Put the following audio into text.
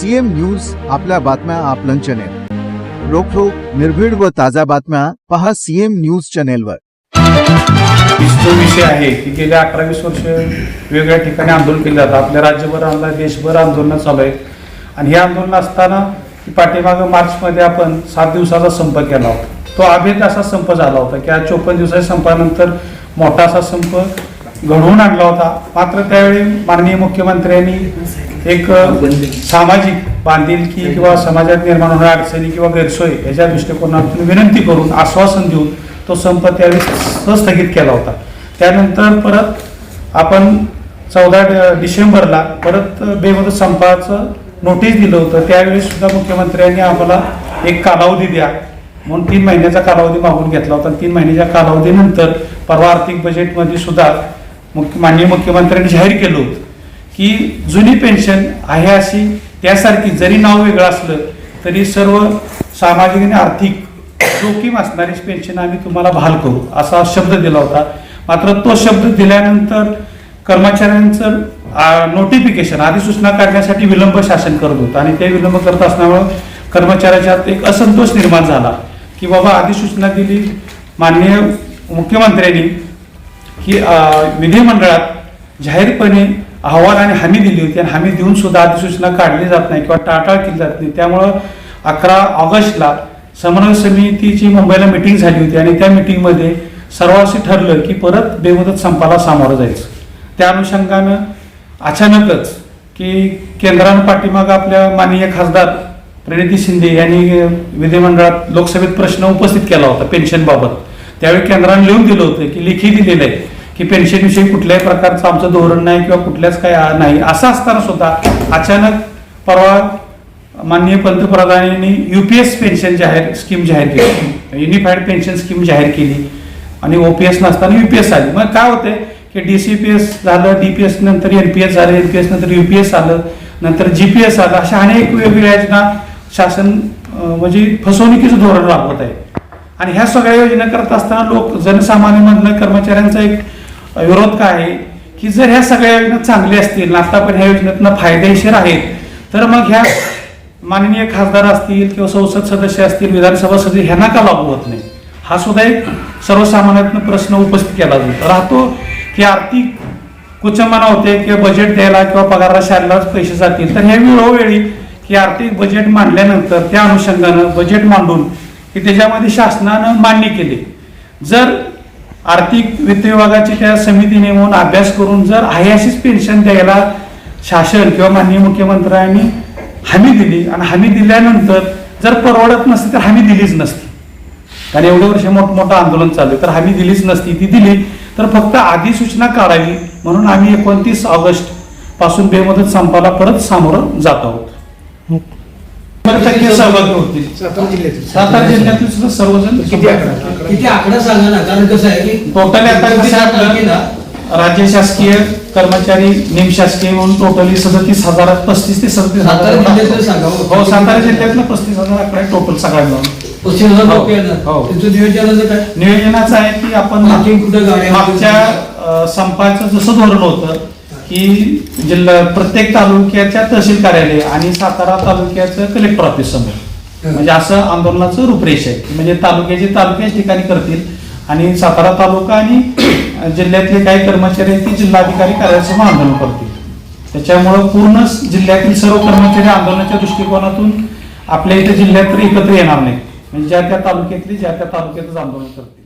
CM news आपल्या बातम्या आपलं चॅनेल रोखोक निर्भीड व ताज्या बातम्या पहा सीएम न्यूज चॅनेलवर जो विषय आहे की गेल्या अकरा वीस वर्ष वेगवेगळ्या ठिकाणी आंदोलन केलं जातं. आपल्या राज्यभर आंदोलन देशभर आंदोलनं चालू आहेत आणि हे आंदोलन असताना पाठीमागं मार्चमध्ये आपण सात दिवसाचा संप केला होता. तो अभेद असा संप झाला होता की आज चोपन्न दिवसाच्या संपानंतर मोठा असा संप घडवून आणला होता. मात्र त्यावेळी माननीय मुख्यमंत्र्यांनी एक सामाजिक बांधिलकी किंवा समाजात निर्माण होणाऱ्या अडचणी किंवा गैरसोय याच्या दृष्टिकोनातून विनंती करून आश्वासन देऊन तो संप त्यावेळी स्थगित केला होता. त्यानंतर परत आपण चौदा डिसेंबरला परत बेमुदत संपाचं नोटीस दिलं होतं. त्यावेळी सुद्धा मुख्यमंत्र्यांनी आम्हाला एक कालावधी द्या म्हणून तीन महिन्याचा कालावधी मागून घेतला होता. तीन महिन्याच्या कालावधीनंतर परवा आर्थिक बजेटमध्ये सुद्धा मुख्य माननीय मुख्यमंत्र्यांनी जाहीर केलं होतं. की जुनी पेन्शन आहे अशी त्यासारखी जरी नाव वेगळं असलं तरी सर्व सामाजिक आणि आर्थिक जोखीम असणारी पेन्शन आम्ही तुम्हाला बहाल करू असा शब्द दिला होता. मात्र तो शब्द दिल्यानंतर कर्मचाऱ्यांचं नोटिफिकेशन अधिसूचना काढण्यासाठी विलंब शासन करत होतं. आणि ते विलंब करत असल्यामुळं कर्मचाऱ्याच्यात एक असंतोष निर्माण झाला की बाबा अधिसूचना दिली. माननीय मुख्यमंत्र्यांनी की विधिमंडळात जाहीरपणे अहवाल आणि हमी दिली होती. आणि हमी देऊन सुद्धा अधिसूचना काढली जात नाही किंवा टाळटाळ केली जात नाही. त्यामुळं अकरा ऑगस्टला समन्वय समितीची मुंबईला मिटिंग झाली होती. आणि त्या मिटिंगमध्ये सर्वांशी ठरलं की परत बेमुदत संपाला सामोरं जायचं. त्या अनुषंगानं अचानकच की केंद्रानं पाठीमागं आपल्या माननीय खासदार प्रणिती शिंदे यांनी विधिमंडळात लोकसभेत प्रश्न उपस्थित केला होता पेन्शनबाबत. त्यावेळी केंद्रानं लिहून दिलं होतं की लिखी दिलेलं आहे. की पेन्शनविषयी कुठल्याही प्रकारचं आमचं धोरण नाही किंवा कुठल्याच काही नाही. असं असताना सुद्धा अचानक परवा माननीय पंतप्रधानांनी युपीएस पेन्शन जाहीर स्कीम जाहीर केली. युनिफाईड पेन्शन स्कीम जाहीर केली. आणि ओपीएस नसताना युपीएस आली. मग काय होते की डी सी पी एस झालं डीपीएस नंतर एनपीएस झालं एनपीएस नंतर युपीएस आलं नंतर जीपीएस आलं अशा अनेक वेगवेगळ्या योजना शासन म्हणजे फसवणुकीचं धोरण राबवत आहे. आणि ह्या सगळ्या योजना करत असताना लोक जनसामान्यमधनं कर्मचाऱ्यांचा एक विरोध काय आहे? की जर ह्या सगळ्या योजना चांगल्या असतील आता पण ह्या योजनेतनं फायदेशीर आहेत तर मग ह्या माननीय खासदार असतील किंवा संसद सदस्य असतील विधानसभा सदस्य ह्यांना का लागू होत नाही? हा सुद्धा एक सर्वसामान्यातनं प्रश्न उपस्थित केला जातो. राहतो की आर्थिक कुचंबना होते किंवा बजेट द्यायला किंवा पगाराला शाळेलाच पैसे जातील तर हे वेळोवेळी की आर्थिक बजेट मांडल्यानंतर त्या अनुषंगानं बजेट मांडून की त्याच्यामध्ये शासनानं मान्य केले. जर आर्थिक वित्त विभागाची त्या समिती नेमून अभ्यास करून जर आहे अशीच पेन्शन द्यायला शासन किंवा माननीय मुख्यमंत्र्यांनी हमी दिली आणि हमी दिल्यानंतर जर परवडत नसती तर हमी दिलीच नसती. कारण एवढे वर्ष मोठमोठं आंदोलन चालू तर हमी दिलीच नसती. ती दिली तर फक्त अधिसूचना काढावी म्हणून आम्ही एकोणतीस ऑगस्टपासून बेमुदत संपाला परत सामोरं जात आहोत. टक्के सहभागी होतील सातारा जिल्ह्यातील सातारा जिल्ह्यातील सुद्धा सर्वजण किती आकडा सांगा ना कारण कसं आहे की टोटली आता कसं आहे आपलं राज्य शासकीय कर्मचारी निमशासकीय म्हणून टोटली सदतीस हजार पस्तीस ते सदतीस हजार सांगा हो. हो सातारा जिल्ह्यातलं पस्तीस हजार आकडा टोटल सगळ्या मिळून नियोजनाचं आहे की आपण मागच्या संपाचं जसं धोरण होतं की जिल्हा प्रत्येक तालुक्याच्या तहसील कार्यालय आणि सातारा तालुक्याचं कलेक्टर ऑफिस समोर. म्हणजे असं आंदोलनाचं रूपरेष आहे. म्हणजे तालुक्याचे तालुक्याच ठिकाणी करतील आणि सातारा तालुका आणि जिल्ह्यातले काही कर्मचारी आहेत ते जिल्हाधिकारी कार्यालयासमोर आंदोलन करतील. त्याच्यामुळं पूर्ण जिल्ह्यातील सर्व कर्मचारी आंदोलनाच्या दृष्टिकोनातून आपल्या इथे जिल्ह्यात तर एकत्र येणार नाहीत. म्हणजे ज्या त्या तालुक्यातली ज्या त्या तालुक्यातच आंदोलन करतील.